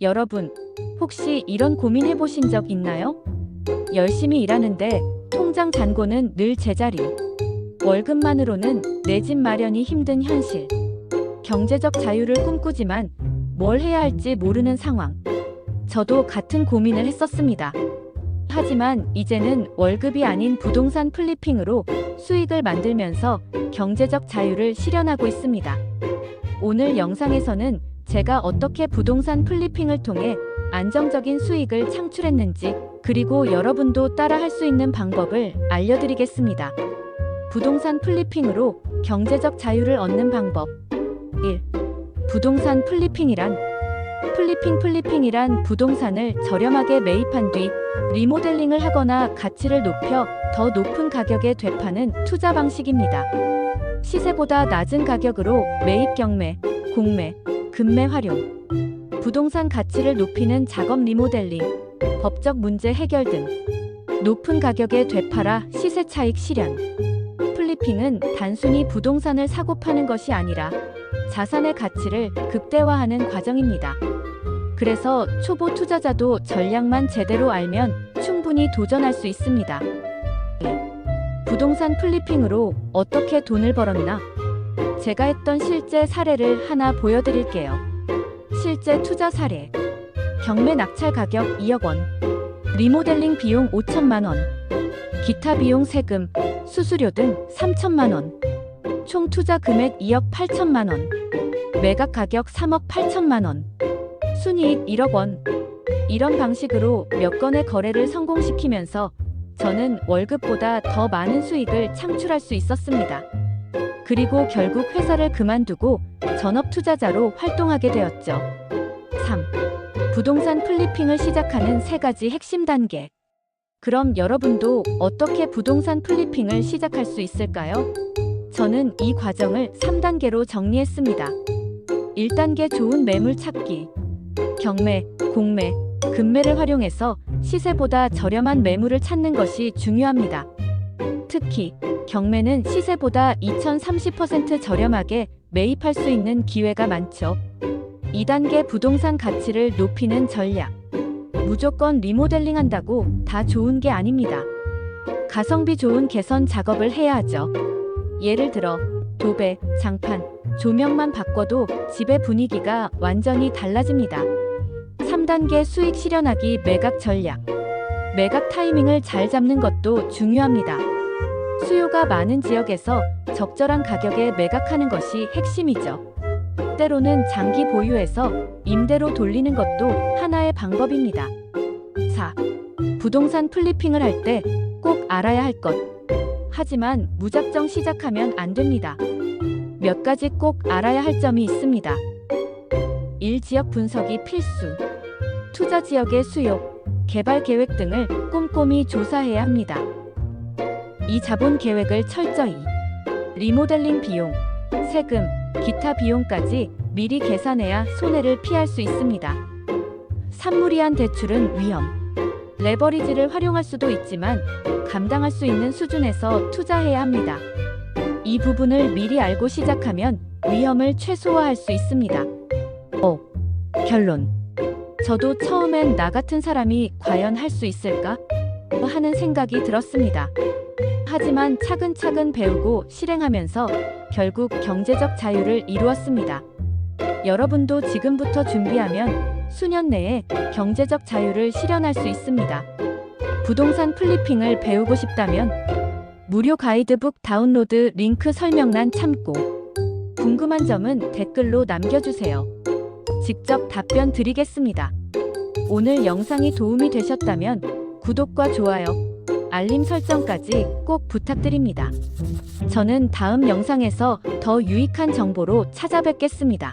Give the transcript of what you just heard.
여러분, 혹시 이런 고민 해보신 적 있나요? 열심히 일하는데 통장 잔고는 늘 제자리. 월급만으로는 내 집 마련이 힘든 현실. 경제적 자유를 꿈꾸지만 뭘 해야 할지 모르는 상황. 저도 같은 고민을 했었습니다. 하지만 이제는 월급이 아닌 부동산 플리핑으로 수익을 만들면서 경제적 자유를 실현하고 있습니다. 오늘 영상에서는 제가 어떻게 부동산 플리핑을 통해 안정적인 수익을 창출했는지 그리고 여러분도 따라 할 수 있는 방법을 알려드리겠습니다. 부동산 플리핑으로 경제적 자유를 얻는 방법 1. 부동산 플리핑이란 플리핑 플리핑이란 부동산을 저렴하게 매입한 뒤 리모델링을 하거나 가치를 높여 더 높은 가격에 되파는 투자 방식입니다. 시세보다 낮은 가격으로 매입 경매, 공매, 금매 활용, 부동산 가치를 높이는 작업 리모델링, 법적 문제 해결 등 높은 가격에 되팔아 시세 차익 실현. 플리핑은 단순히 부동산을 사고 파는 것이 아니라 자산의 가치를 극대화하는 과정입니다. 그래서 초보 투자자도 전략만 제대로 알면 충분히 도전할 수 있습니다. 부동산 플리핑으로 어떻게 돈을 벌었나? 제가 했던 실제 사례를 하나 보여드릴게요. 실제 투자 사례. 경매 낙찰 가격 2억 원. 리모델링 비용 5천만 원. 기타 비용 세금, 수수료 등 3천만 원. 총 투자 금액 2억 8천만 원. 매각 가격 3억 8천만 원. 순이익 1억 원. 이런 방식으로 몇 건의 거래를 성공시키면서 저는 월급보다 더 많은 수익을 창출할 수 있었습니다. 그리고 결국 회사를 그만두고 전업 투자자로 활동하게 되었죠. 3. 부동산 플리핑을 시작하는 세 가지 핵심 단계. 그럼 여러분도 어떻게 부동산 플리핑을 시작할 수 있을까요? 저는 이 과정을 3단계로 정리했습니다. 1단계 좋은 매물 찾기. 경매, 공매, 금매를 활용해서 시세보다 저렴한 매물을 찾는 것이 중요합니다. 특히 경매는 시세보다 2030% 저렴하게 매입할 수 있는 기회가 많죠. 2단계 부동산 가치를 높이는 전략. 무조건 리모델링 한다고 다 좋은 게 아닙니다. 가성비 좋은 개선 작업을 해야 하죠. 예를 들어 도배, 장판, 조명만 바꿔도 집의 분위기가 완전히 달라집니다. 3단계 수익 실현하기 매각 전략. 매각 타이밍을 잘 잡는 것도 중요합니다. 수요가 많은 지역에서 적절한 가격에 매각하는 것이 핵심이죠. 때로는 장기 보유해서 임대로 돌리는 것도 하나의 방법입니다. 4. 부동산 플리핑을 할 때 꼭 알아야 할 것. 하지만 무작정 시작하면 안 됩니다. 몇 가지 꼭 알아야 할 점이 있습니다. 1. 지역 분석이 필수. 투자 지역의 수요, 개발 계획 등을 꼼꼼히 조사해야 합니다. 이 자본 계획을 철저히 리모델링 비용, 세금, 기타 비용까지 미리 계산해야 손해를 피할 수 있습니다. 산무리한 대출은 위험. 레버리지를 활용할 수도 있지만 감당할 수 있는 수준에서 투자해야 합니다. 이 부분을 미리 알고 시작하면 위험을 최소화할 수 있습니다. 5. 결론. 저도 처음엔 나 같은 사람이 과연 할 수 있을까? 하는 생각이 들었습니다. 하지만 차근차근 배우고 실행하면서 결국 경제적 자유를 이루었습니다. 여러분도 지금부터 준비하면 수년 내에 경제적 자유를 실현할 수 있습니다. 부동산 플리핑을 배우고 싶다면 무료 가이드북 다운로드 링크 설명란 참고 궁금한 점은 댓글로 남겨주세요. 직접 답변 드리겠습니다. 오늘 영상이 도움이 되셨다면 구독과 좋아요, 알림 설정까지 꼭 부탁드립니다. 저는 다음 영상에서 더 유익한 정보로 찾아뵙겠습니다.